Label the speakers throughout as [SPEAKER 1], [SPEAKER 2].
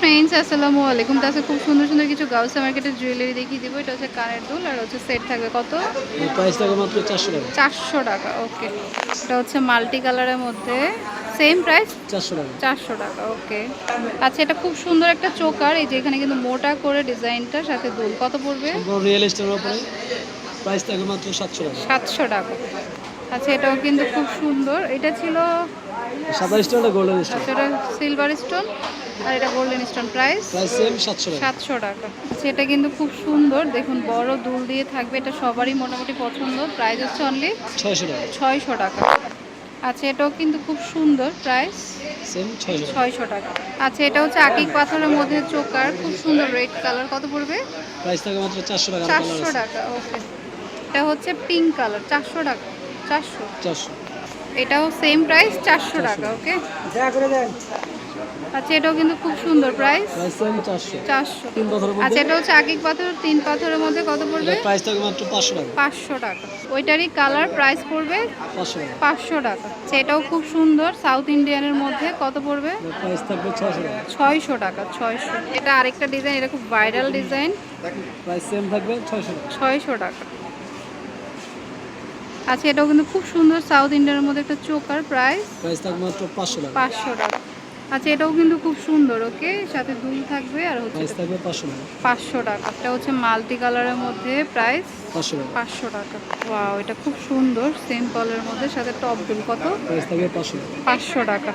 [SPEAKER 1] Friends আসসালামু আলাইকুম। তাছে খুব সুন্দর সুন্দর কিছু গাউসা মার্কেটের জুয়েলারি দেখিয়ে দিব। এটা হচ্ছে কানের দুল আর হচ্ছে সেট থাকবে কত?
[SPEAKER 2] প্রাইস থাকে মাত্র চারশো টাকা।
[SPEAKER 1] চারশো টাকা ওকে এটা হচ্ছে মাল্টি কালারের মধ্যে সেম প্রাইস
[SPEAKER 2] চারশো টাকা।
[SPEAKER 1] চারশো টাকা ওকে আচ্ছা এটা খুব সুন্দর একটা চোকার এই যে এখানে কিন্তু মোটা করে ডিজাইনটা সাথে দুল। কত পড়বে?
[SPEAKER 2] রিয়েল স্টোনের উপরে। প্রাইস থাকে মাত্র সাতশো টাকা।
[SPEAKER 1] সাতশো টাকা। আচ্ছা এটাও কিন্তু খুব সুন্দর। এটা ছিল
[SPEAKER 2] সাদা স্টোনটা গোল্ডেন স্টোন
[SPEAKER 1] সিলভার স্টোন আর এটা গোল্ডেন স্টোন প্রাইস
[SPEAKER 2] সাতশো টাকা।
[SPEAKER 1] সেটা কিন্তু খুব সুন্দর। দেখুন বড় দুল দিয়ে থাকবে। এটা সবারই মোটামুটি পছন্দ। প্রাইস হচ্ছে অনলি
[SPEAKER 2] ছয়শো টাকা।
[SPEAKER 1] ছয়শো টাকা। আচ্ছা এটাও কিন্তু খুব সুন্দর প্রাইস
[SPEAKER 2] ছয়শো টাকা।
[SPEAKER 1] আচ্ছা এটা হচ্ছে আকিক পাথরের মধ্যে চোকার। খুব সুন্দর রেড কালার কত পড়বে?
[SPEAKER 2] চারশো টাকা।
[SPEAKER 1] ওকে এটা হচ্ছে পিঙ্ক কালার চারশো টাকা। চারশো।
[SPEAKER 2] চারশো।
[SPEAKER 1] এটাও সেম প্রাইস চারশো টাকা ওকে আচ্ছা এটাও কিন্তু খুব সুন্দর প্রাইস
[SPEAKER 2] চারশো।
[SPEAKER 1] আচ্ছা এটা হচ্ছে আকিক পাথর তিন পাথরের মধ্যে কত পড়বে?
[SPEAKER 2] প্রাইস মাত্র পাঁচশো টাকা।
[SPEAKER 1] পাঁচশো টাকা। ওইটারই কালার প্রাইস পড়বে
[SPEAKER 2] পাঁচশো টাকা।
[SPEAKER 1] টাকা। সেটাও খুব সুন্দর। সাউথ ইন্ডিয়ানের মধ্যে কত পড়বে?
[SPEAKER 2] প্রাইস থাকবে ছয়শো টাকা।
[SPEAKER 1] ছয়শো এটা আরেকটা ডিজাইন এটা খুব ভাইরাল ডিজাইন
[SPEAKER 2] প্রাইস সেম থাকবে ছয়শো টাকা।
[SPEAKER 1] ছয়শো টাকা। আচ্ছা এটাও কিন্তু খুব সুন্দর সাউথ ইন্ডিয়ানের মধ্যে একটা চোকার প্রাইস
[SPEAKER 2] প্রাইস থাকবে মাত্র পাঁচশো টাকা।
[SPEAKER 1] পাঁচশো টাকা। আচ্ছা এটাও কিন্তু খুব সুন্দর ওকে? সাথে দুল থাকবে আর হচ্ছে
[SPEAKER 2] থাকবে পাঁচশো টাকা।
[SPEAKER 1] পাঁচশো টাকা। এটা হচ্ছে মাল্টি কালারের মধ্যে প্রাইস
[SPEAKER 2] পাঁচশো টাকা।
[SPEAKER 1] পাঁচশো টাকা। ওয়াও এটা খুব সুন্দর সেম কলের মধ্যে সাথে টপ দুল। কত?
[SPEAKER 2] প্রাইস থাকবে পাঁচশো টাকা।
[SPEAKER 1] পাঁচশো টাকা।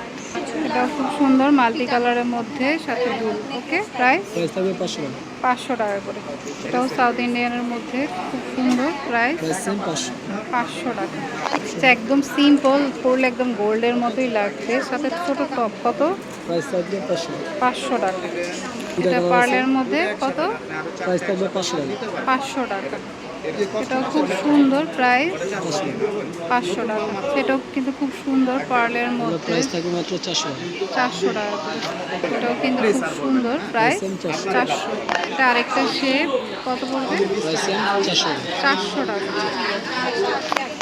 [SPEAKER 1] এটাও খুব সুন্দর মাল্টি কালারের মধ্যে সাথে দুল ওকে প্রাইস?
[SPEAKER 2] পাঁচশো টাকা।
[SPEAKER 1] করে। এটাও সাউথ ইন্ডিয়ানের মধ্যে খুব সুন্দর প্রাইস?
[SPEAKER 2] পাঁচশো।
[SPEAKER 1] টাকা। এটা একদম সিম্পল পরলে একদম গোল্ডের মতোই লাগছে। সাথে ছোট টপ কত?
[SPEAKER 2] পাঁচশো টাকা।
[SPEAKER 1] এটা পার্লের মধ্যে কত?
[SPEAKER 2] প্রাইস থাকবে পাঁচশো টাকা।
[SPEAKER 1] পাঁচশো টাকা এটাও খুব সুন্দর প্রাইস।
[SPEAKER 2] পাঁচশো টাকা।
[SPEAKER 1] সেটাও কিন্তু খুব সুন্দর পার্লের মধ্যে।
[SPEAKER 2] প্রাইস থাকবে মাত্র চারশো
[SPEAKER 1] চারশো টাকা এটাও কিন্তু খুব সুন্দর প্রাইস।
[SPEAKER 2] চারশো।
[SPEAKER 1] এটা আরেকটা শেপ কত পড়বে?
[SPEAKER 2] চারশো টাকা।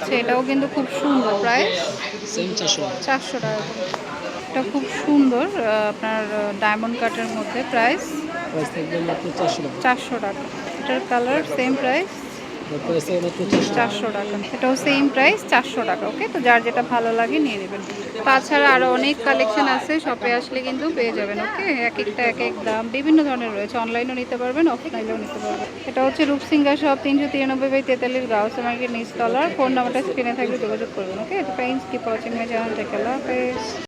[SPEAKER 1] সেটাও কিন্তু খুব সুন্দর প্রাইস।
[SPEAKER 2] চারশো টাকা
[SPEAKER 1] এটা খুব সুন্দর আপনার ডায়মন্ড কাটের মধ্যে প্রাইস।
[SPEAKER 2] চারশো টাকা।
[SPEAKER 1] এটার কালার সেম প্রাইস? চারশো টাকা। এটাও সেম প্রাইস চারশো টাকা ওকে? তো যার যেটা ভালো লাগে নিয়ে নেবেন। তাছাড়া আরও অনেক কালেকশন আছে শপে আসলে কিন্তু পেয়ে যাবেন ওকে? এক একটা এক এক দাম বিভিন্ন ধরনের রয়েছে। অনলাইনেও নিতে পারবেন অফলাইনেও নিতে পারবেন। এটা হচ্ছে রূপসিঙ্গা শপ তিনশো তিরানব্বই বাই তেতাল্লিশ গাউস মার্কেট নিচতলার ফোন নাম্বারটা স্ক্রিনে থাকলে যোগাযোগ করবেন okay? Friends keep watching my channel take হাফেজ।